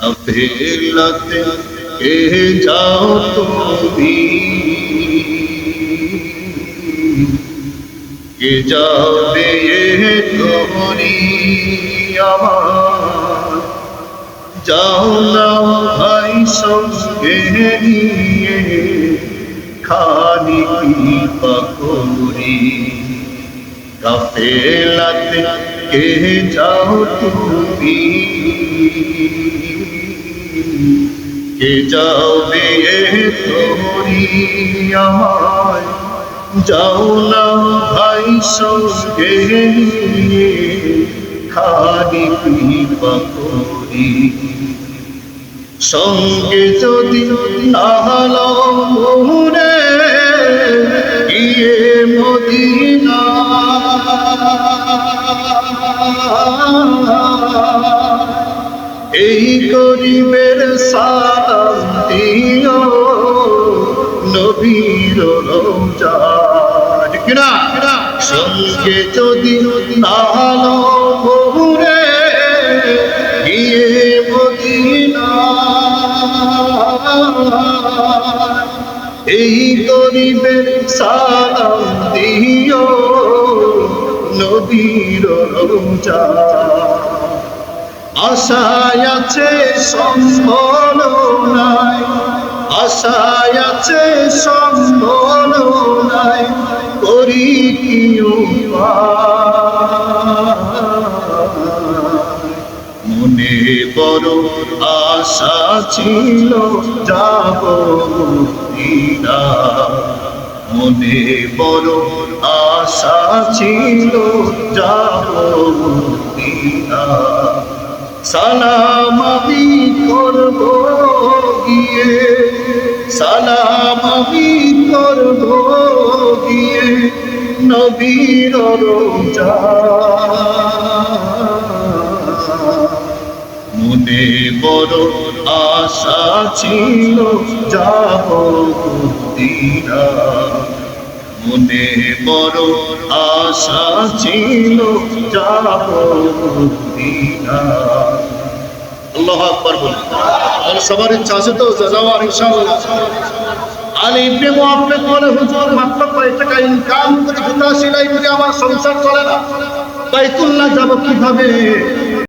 কাফেলাতে কে যাও তুমি? কে যাবে এ তোরি আমার? যাও না ভাই সঙ্গে নিয়ে খানি পাকড়ি কাফেলাতে কে যাও তুমি? কে যাও বিয়ে তোরি আমায়? যাও না ভাই সঙ্গে নিয়ে খানি পাকড়ি সঙ্গে যদি তাহলো মোহরে গিয়ে মদিনা এই গরিবের সালাম নবীর সঙ্গে যদি তাহলো মোহরে গিয়ে এই গরিবের সালাম দিও, নবীর রোজা আশায় আছে সম্বল নাই। আশায় আছে সম্বল নাই। করি কি মনে বড় আশা ছিল, যাব মনে বড় আশা ছিল, যাব মদিনা সালাম আমি করব গিয়ে। সালাম আমি করব গিয়ে নবীর রোজা। মনে বড় আশা ছিল, যাব দিনা মনে বড় আশা ছিল, যাব দিনা আল্লাহ আকবার বলে। আর সবার ইচ্ছা আছে তো যাওয়ার ইনশাআল্লাহ। আলী ইবনে মুআফফিক বলে, হুজুর, মাত্র কয় টাকা ইনকাম করে জুতা সেলাই করে আমার সংসার চলে না। বাইতুল্লাহ যাব কীভাবে?